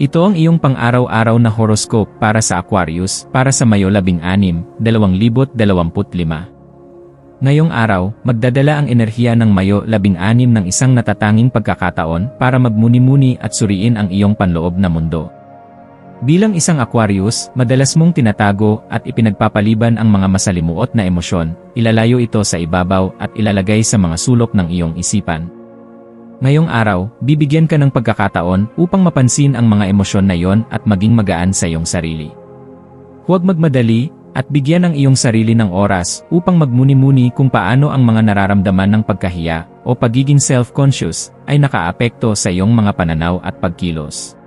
Ito ang iyong pang-araw-araw na horoscope para sa Aquarius para sa Mayo 16, 2025. Ngayong araw, magdadala ang enerhiya ng Mayo 16 ng isang natatanging pagkakataon para magmuni-muni at suriin ang iyong panloob na mundo. Bilang isang Aquarius, madalas mong tinatago at ipinagpapaliban ang mga masalimuot na emosyon, ilalayo ito sa ibabaw at ilalagay sa mga sulok ng iyong isipan. Ngayong araw, bibigyan ka ng pagkakataon upang mapansin ang mga emosyon na yon at maging magaan sa iyong sarili. Huwag magmadali, at bigyan ang iyong sarili ng oras upang magmuni-muni kung paano ang mga nararamdaman ng pagkahiya o pagiging self-conscious ay nakaapekto sa iyong mga pananaw at pagkilos.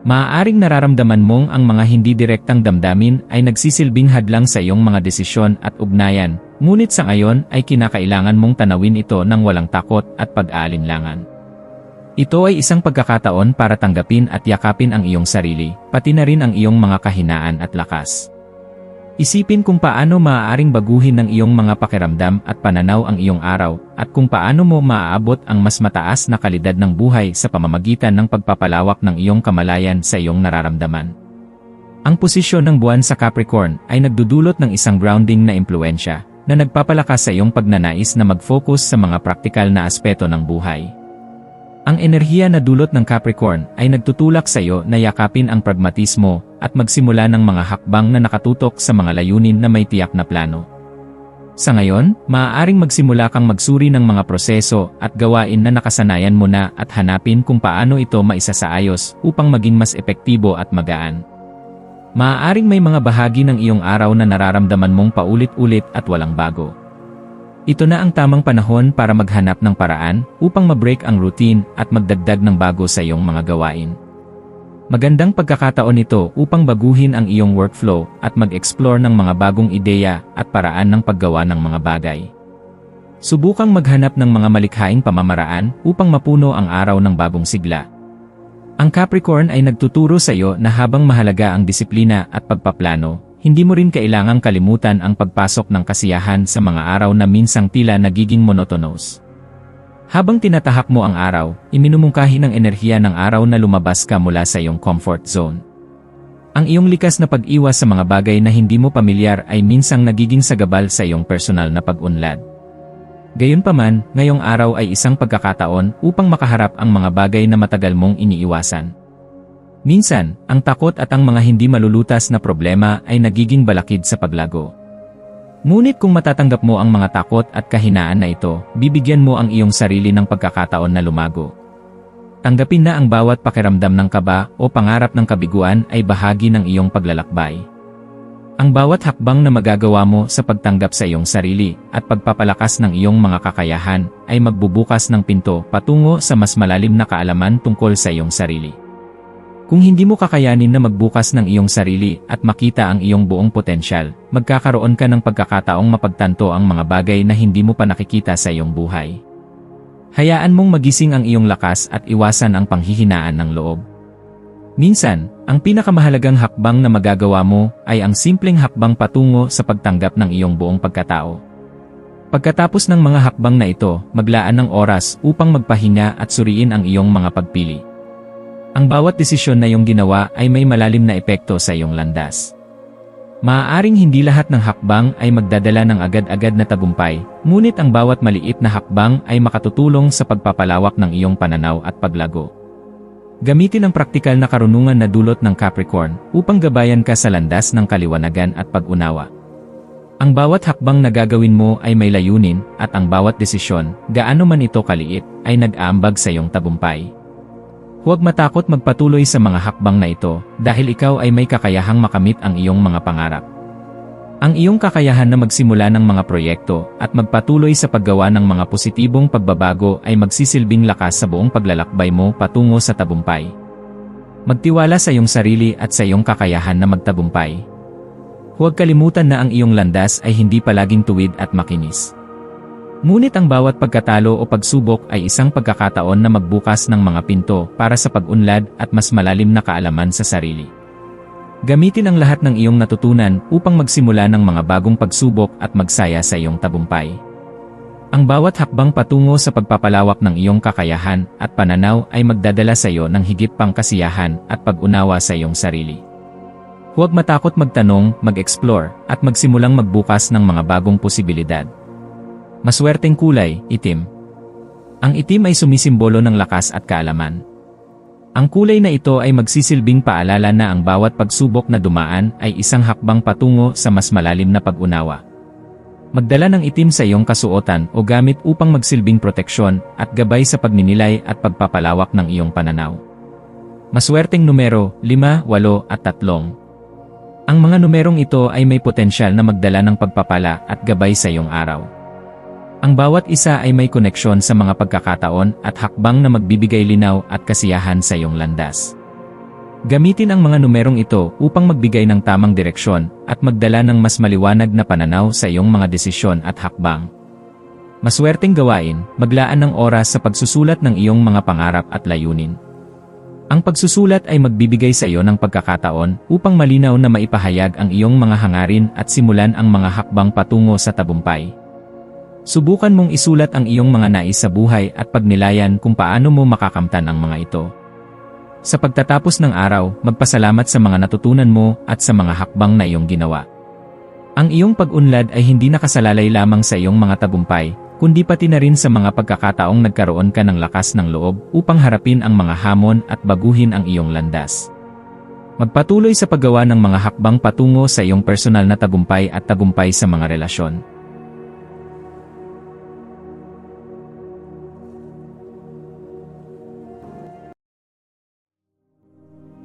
Maaaring nararamdaman mong ang mga hindi direktang damdamin ay nagsisilbing hadlang sa iyong mga desisyon at ugnayan, ngunit sa ngayon ay kinakailangan mong tanawin ito ng walang takot at pag-aalinlangan. Ito ay isang pagkakataon para tanggapin at yakapin ang iyong sarili, pati na rin ang iyong mga kahinaan at lakas. Isipin kung paano maaaring baguhin ng iyong mga pakiramdam at pananaw ang iyong araw, at kung paano mo maaabot ang mas mataas na kalidad ng buhay sa pamamagitan ng pagpapalawak ng iyong kamalayan sa iyong nararamdaman. Ang posisyon ng buwan sa Capricorn ay nagdudulot ng isang grounding na impluensya na nagpapalakas sa iyong pagnanais na mag-focus sa mga praktikal na aspeto ng buhay. Ang enerhiya na dulot ng Capricorn ay nagtutulak sa iyo na yakapin ang pragmatismo at magsimula ng mga hakbang na nakatutok sa mga layunin na may tiyak na plano. Sa ngayon, maaaring magsimula kang magsuri ng mga proseso at gawain na nakasanayan mo na at hanapin kung paano ito maisasaayos upang maging mas epektibo at magaan. Maaaring may mga bahagi ng iyong araw na nararamdaman mong paulit-ulit at walang bago. Ito na ang tamang panahon para maghanap ng paraan upang ma-break ang routine at magdagdag ng bago sa iyong mga gawain. Magandang pagkakataon ito upang baguhin ang iyong workflow at mag-explore ng mga bagong ideya at paraan ng paggawa ng mga bagay. Subukang maghanap ng mga malikhaing pamamaraan upang mapuno ang araw ng bagong sigla. Ang Capricorn ay nagtuturo sa iyo na habang mahalaga ang disiplina at pagpaplano, hindi mo rin kailangang kalimutan ang pagpasok ng kasiyahan sa mga araw na minsang tila nagiging monotonous. Habang tinatahak mo ang araw, iminumungkahi ng enerhiya ng araw na lumabas ka mula sa iyong comfort zone. Ang iyong likas na pag-iwas sa mga bagay na hindi mo pamilyar ay minsang nagiging sagabal sa iyong personal na pag-unlad. Gayunpaman, ngayong araw ay isang pagkakataon upang makaharap ang mga bagay na matagal mong iniiwasan. Minsan, ang takot at ang mga hindi malulutas na problema ay nagiging balakid sa paglago. Ngunit kung matatanggap mo ang mga takot at kahinaan na ito, bibigyan mo ang iyong sarili ng pagkakataon na lumago. Tanggapin na ang bawat pakiramdam ng kaba o pangarap ng kabiguan ay bahagi ng iyong paglalakbay. Ang bawat hakbang na magagawa mo sa pagtanggap sa iyong sarili at pagpapalakas ng iyong mga kakayahan ay magbubukas ng pinto patungo sa mas malalim na kaalaman tungkol sa iyong sarili. Kung hindi mo kakayanin na magbukas ng iyong sarili at makita ang iyong buong potensyal, magkakaroon ka ng pagkakataong mapagtanto ang mga bagay na hindi mo pa nakikita sa iyong buhay. Hayaan mong magising ang iyong lakas at iwasan ang panghihinaan ng loob. Minsan, ang pinakamahalagang hakbang na magagawa mo ay ang simpleng hakbang patungo sa pagtanggap ng iyong buong pagkatao. Pagkatapos ng mga hakbang na ito, maglaan ng oras upang magpahinga at suriin ang iyong mga pagpili. Ang bawat desisyon na iyong ginawa ay may malalim na epekto sa iyong landas. Maaaring hindi lahat ng hakbang ay magdadala ng agad-agad na tagumpay, ngunit ang bawat maliit na hakbang ay makatutulong sa pagpapalawak ng iyong pananaw at paglago. Gamitin ang praktikal na karunungan na dulot ng Capricorn upang gabayan ka sa landas ng kaliwanagan at pag-unawa. Ang bawat hakbang na gagawin mo ay may layunin at ang bawat desisyon, gaano man ito kaliit, ay nag-aambag sa iyong tagumpay. Huwag matakot magpatuloy sa mga hakbang na ito dahil ikaw ay may kakayahang makamit ang iyong mga pangarap. Ang iyong kakayahan na magsimula ng mga proyekto at magpatuloy sa paggawa ng mga positibong pagbabago ay magsisilbing lakas sa buong paglalakbay mo patungo sa tabumpay. Magtiwala sa iyong sarili at sa iyong kakayahan na magtabumpay. Huwag kalimutan na ang iyong landas ay hindi palaging tuwid at makinis. Ngunit ang bawat pagkatalo o pagsubok ay isang pagkakataon na magbukas ng mga pinto para sa pag-unlad at mas malalim na kaalaman sa sarili. Gamitin ang lahat ng iyong natutunan upang magsimula ng mga bagong pagsubok at magsaya sa iyong tabumpay. Ang bawat hakbang patungo sa pagpapalawak ng iyong kakayahan at pananaw ay magdadala sa iyo ng higit pang kasiyahan at pag-unawa sa iyong sarili. Huwag matakot magtanong, mag-explore, at magsimulang magbukas ng mga bagong posibilidad. Maswerteng kulay, itim. Ang itim ay sumisimbolo ng lakas at kaalaman. Ang kulay na ito ay magsisilbing paalala na ang bawat pagsubok na dumaan ay isang hakbang patungo sa mas malalim na pag-unawa. Magdala ng itim sa iyong kasuotan o gamit upang magsilbing proteksyon at gabay sa pagninilay at pagpapalawak ng iyong pananaw. Maswerteng numero 5, 8 at 3. Ang mga numerong ito ay may potensyal na magdala ng pagpapala at gabay sa iyong araw. Ang bawat isa ay may koneksyon sa mga pagkakataon at hakbang na magbibigay linaw at kasiyahan sa iyong landas. Gamitin ang mga numerong ito upang magbigay ng tamang direksyon at magdala ng mas maliwanag na pananaw sa iyong mga desisyon at hakbang. Maswerteng gawain, maglaan ng oras sa pagsusulat ng iyong mga pangarap at layunin. Ang pagsusulat ay magbibigay sa iyo ng pagkakataon upang malinaw na maipahayag ang iyong mga hangarin at simulan ang mga hakbang patungo sa tabumpay. Subukan mong isulat ang iyong mga nais sa buhay at pagnilayan kung paano mo makakamtan ang mga ito. Sa pagtatapos ng araw, magpasalamat sa mga natutunan mo at sa mga hakbang na iyong ginawa. Ang iyong pag-unlad ay hindi nakasalalay lamang sa iyong mga tabumpay, kundi pati na rin sa mga pagkakataong nagkaroon ka ng lakas ng loob upang harapin ang mga hamon at baguhin ang iyong landas. Magpatuloy sa paggawa ng mga hakbang patungo sa iyong personal na tagumpay at tagumpay sa mga relasyon.